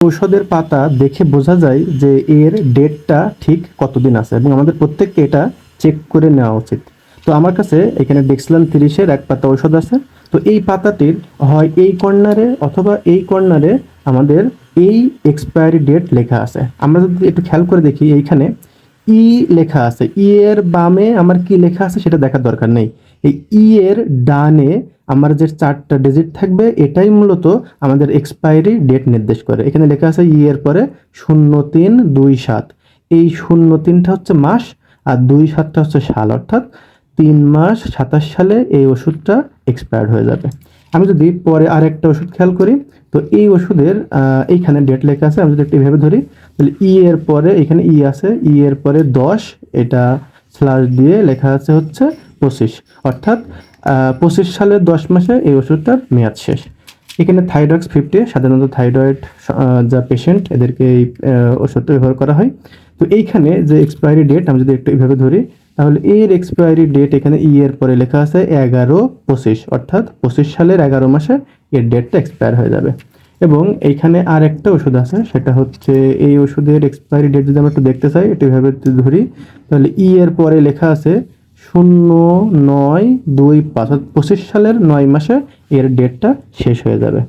ঔষধের পাতা দেখে বোঝা যায় যে এর ডেটটা ঠিক কতদিন আছে এবং আমাদের প্রত্যেককে এটা চেক করে নেওয়া উচিত। তো আমার কাছে এখানে দেখছিলাম তিরিশের এক পাতা ঔষধ আছে। তো এই পাতাটির হয় এই কর্নারে অথবা এই কর্নারে আমাদের এই এক্সপায়ারি ডেট লেখা আছে। আমরা যদি একটু খেয়াল করে দেখি এইখানে ই লেখা আছে। ই এর বামে আমার কি লেখা আছে সেটা দেখার দরকার নেই। এই ই এর ডানে আমার যে চারটা ডিজিট থাকবে, এটাই মূলত আমাদের এক্সপায়ারি ডেট নির্দেশ করে। এখানে লেখা আছে ই এর পরে শূন্য তিন দুই সাত। এই শূন্য তিনটা হচ্ছে মাস আর দুই সাতটা হচ্ছে সাল। অর্থাৎ তিন মাস সাতাশ সালে এই ওষুধটা এক্সপায়ার্ড হয়ে যাবে। আমি যদি পরে আরেকটা ওষুধ খেয়াল করি, তো এই ওষুধের এইখানে ডেট লেখা আছে, আমি যদি একটু এভাবে ধরি, তাহলে ই এর পরে এখানে ই আছে ই এর পরে দশ, এটা স্ল্যাশ দিয়ে লেখা আছে হচ্ছে পঁচিশ। অর্থাৎ পঁচিশ সালের দশ মাসে এই ওষুধটার মেয়াদ শেষ। এখানে থাইরয়েডস ফিফটি সাধারণত থাইরয়েড যা পেশেন্ট এদেরকে এই ওষুধটা ব্যবহার করা হয়। তো এইখানে যে এক্সপায়ারি ডেট আমি যদি একটু এইভাবে ধরি তাহলে এর এক্সপায়ারি ডেট এখানে ই এর পরে লেখা আছে এগারো পঁচিশ, অর্থাৎ পঁচিশ সালের এগারো মাসে এর ডেটটা এক্সপায়ার হয়ে যাবে। এবং এইখানে আর একটা ওষুধ আছে, সেটা হচ্ছে এই ওষুধের এক্সপায়ারি ডেট যদি আমরা একটু দেখতে চাই একটু এভাবে যদি ধরি, তাহলে ই এর পরে লেখা আছে শূন্য নয় দুই পাঁচ পঁচিশ সালের নয় মাসে এর ডেটটা শেষ হয়ে যাবে।